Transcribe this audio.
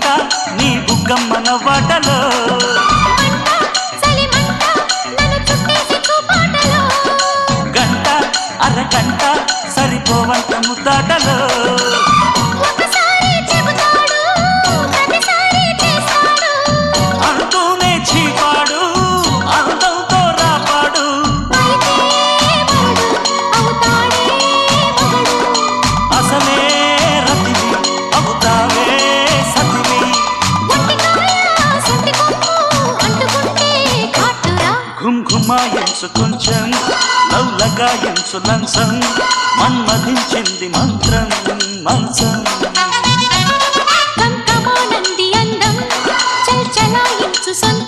మంట నీ బుగ్గమ్మన వాటలో. గంట అరగంట సరిపోవంత ముద్దాటలో. ఘుమ్ కొంచెం లవ్లగాయించు లంచం మన్మధించింది మంత్రం మంచం. కంకమానంది అందం చల్చలాయించు సొంతం.